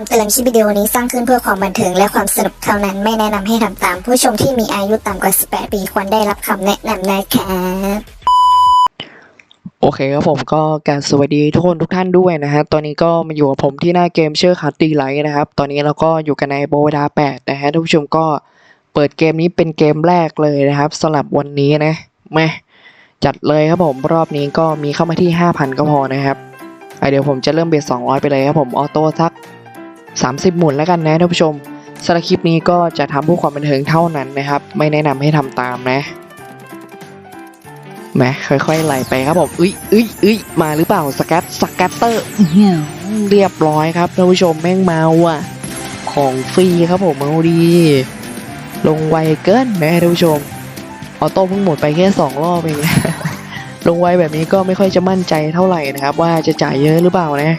ำเตือนคลิปวิดีโอนี้สร้างขึ้นเพื่อความบันเทิงและความสนุกเท่านั้นไม่แนะนำให้ทำตาม ผู้ชมที่มีอายุต่ำกว่า 18 ปีควรได้รับคำแนะนำนะครับโอเคครับผมก็การสวัสดีทุกคนทุกท่านด้วยนะฮะตอนนี้ก็มาอยู่กับผมที่หน้าเกมเชื่อคัตตีไลท์นะครับ ตอนนี้เราก็อยู่กันในโบวดา8นะฮะท่านผู้ชมก็เปิดเกมนี้เป็นเกมแรกเลยนะครับสำหรับวันนี้นะแม่จัดเลยครับผมรอบนี้ก็มีเข้ามาที่ 5,000 ก็พอนะครับอะเดี๋ยวผมจะเริ่มเบส200 ไปเลยครับผมออโต้สัก 30 หมุนแล้วกันนะท่านผู้ชมสำหรับคลิปนี้ก็จะทำเพื่อความบันเทิงเท่านั้นนะครับ ไม่แนะนำให้ทำตามนะแหมค่อยๆไหลไปครับผมอุ้ยอุ้ยอุ้ยมาหรือเปล่าสแกตสแกตเตอร์อื้อหือเรียบร้อยครับท่านผู้ชมแม่งเมาอะของฟรีครับผมเอาดี ลงไวเกินนะท่านผู้ชมออโต้เพิ่งหมดไปแค่สองรอบเองนะลงไวแบบนี้ก็ไม่ค่อยจะมั่นใจเท่าไหร่นะครับ ว่าจะจ่ายเยอะหรือเปล่านะ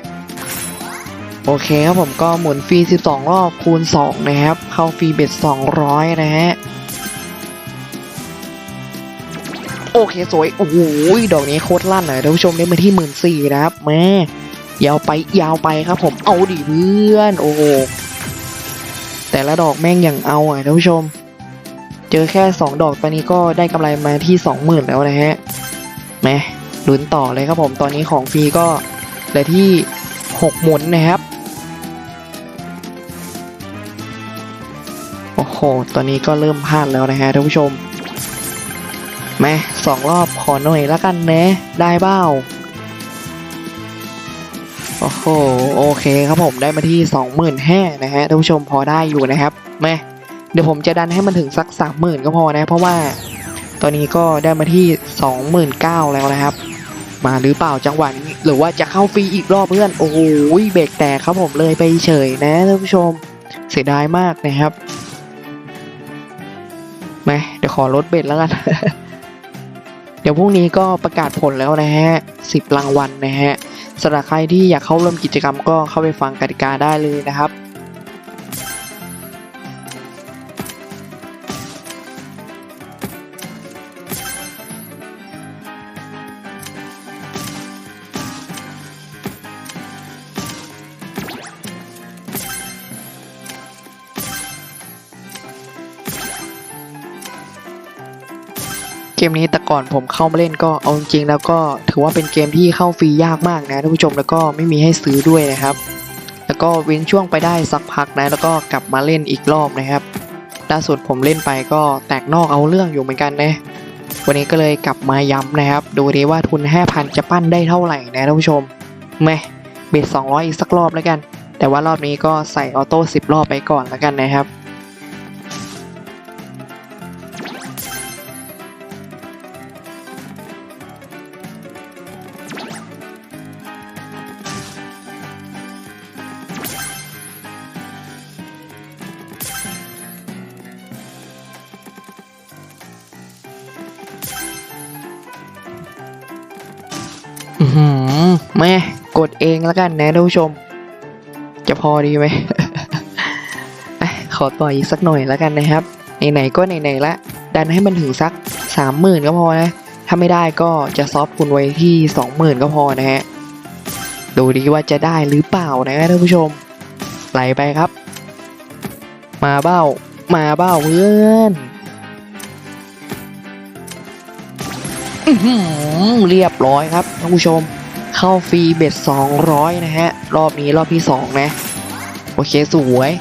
โอเคครับผมก็หมุนฟรี 12 รอบคูณ 2 นะครับ เข้าฟรีเบ็ด 200 นะฮะ โอเคสวย โอ้โหดอกนี้โคตรลั่นเลยท่านผู้ชมได้มาที่หมื่นสี่นะครับแม่ยาวไปยาวไปครับผมเอาดิเพื่อน โอ้โหแต่ละดอกแม่งอย่างเอาอะท่านผู้ชม เจอแค่สองดอกตอนนี้ก็ได้กำไรมาที่สองหมื่นแล้วนะฮะแม่ลุ้นต่อเลยครับผมตอนนี้ของฟรีก็เหลือที่หกหมุนนะครับ โอ้โห ตอนนี้ก็เริ่มพลาดแล้วนะฮะท่านผู้ชมแม่สองรอบขอหน่อยละกันนะได้เบ้าโอ้โหโอเคครับผมได้มาที่สองหมื่นห้านะฮะท่านผู้ชมพอได้อยู่นะครับแม่เดี๋ยวผมจะดันให้มันถึงสักสามหมื่นก็พอนะ เพราะว่าตอนนี้ก็ได้มาที่สองหมื่นเก้าแล้วนะครับ มาหรือเปล่าจังหวะนี้หรือว่าจะเข้าฟรีอีกรอบเพื่อน โอ้โหเบรกแตกครับผมเลยไปเฉยนะท่านผู้ชมเสียดายมากนะครับ มเดี๋ยวขอลดเบ็ดแล้วกัน เดี๋ยวพรุ่งนี้ก็ประกาศผลแล้วนะฮะสิบรางวัลนะฮะสำหรับใครที่อยากเข้าร่วมกิจกรรมก็เข้าไปฟังกติกาได้เลยนะครับ เกมนี้แต่ก่อนผมเข้ามาเล่นก็เอาจริงแล้วก็ถือว่าเป็นเกมที่เข้าฟรียากมากนะท่านผู้ชมแล้วก็ไม่มีให้ซื้อด้วยนะครับ แล้วก็เว้นช่วงไปได้สักพักนะแล้วก็กลับมาเล่นอีกรอบนะครับล่าสุดผมเล่นไปก็แตกนอกเอาเรื่องอยู่เหมือนกันนะวันนี้ก็เลยกลับมาย้ำนะครับ ดูดีว่าทุน 5,000 จะปั้นได้เท่าไหร่นะท่านผู้ชมแม่เบ็ด200 อีกสักรอบแล้วกัน แต่ว่ารอบนี้ก็ใส่ออโต้10 รอบไปก่อนแล้วกันนะครับ แม่กดเองแล้วกันนะท่านผู้ชม จะพอดีไหมขอต่ออีกสักหน่อยแล้วกันนะครับไหนๆก็ไหนๆละ ดันให้มันถึงสักสามหมื่นก็พอนะ ถ้าไม่ได้ก็จะซอฟคุณไว้ที่สองหมื่นก็พอนะฮะ ดูดีว่าจะได้หรือเปล่านะท่านผู้ชม ไหลไปครับ มาเบ้า มาเบ้าเพื่อนเรียบร้อยครับท่านผู้ชม เข้าฟรีเบ็ด200 นะฮะ รอบนี้รอบที่ 2 นะ โอเคสวย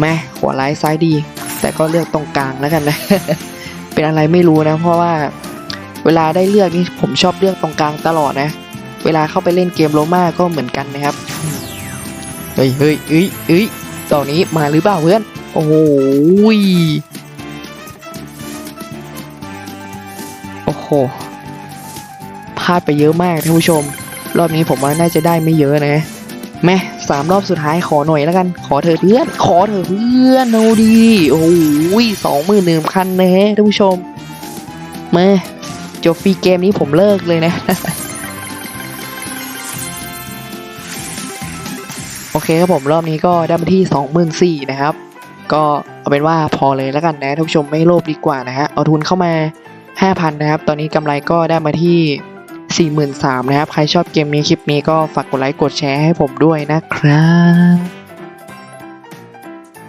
แม่หัวไลท์ซ้ายดี แต่ก็เลือกตรงกลางแล้วกันนะ เป็นอะไรไม่รู้นะ เพราะว่าเวลาได้เลือกนี่ผมชอบเลือกตรงกลางตลอดนะ เวลาเข้าไปเล่นเกมโรมาก็เหมือนกันนะครับ เฮ้ยเฮ้ยเอ้ยเอ้ยตอนนี้มาหรือเปล่าเพื่อน โอ้โหโอ้โหพลาดไปเยอะมากท่านผู้ชม รอบนี้ผมว่าน่าจะได้ไม่เยอะนะแม่สามรอบสุดท้ายขอหน่อยแล้วกัน ขอเธอเพื่อน ขอเธอเพื่อนเอาดีโอ้ยสองหมื่นหนึ่งพันนะฮะท่านผู้ชมมาจบฟรีเกมนี้ผมเลิกเลยนะ โอเคครับผมรอบนี้ก็ได้มาที่สองหมื่นสี่นะครับ ก็เอาเป็นว่าพอเลยแล้วกันนะท่านผู้ชมไม่โลภดีกว่านะฮะเอาทุนเข้ามา 5,000 นะครับ ตอนนี้กำไรก็ได้มาที่ 43,000นะครับ ใครชอบเกมนี้คลิปนี้ก็ฝากกดไลค์กดแชร์ให้ผมด้วยนะครับ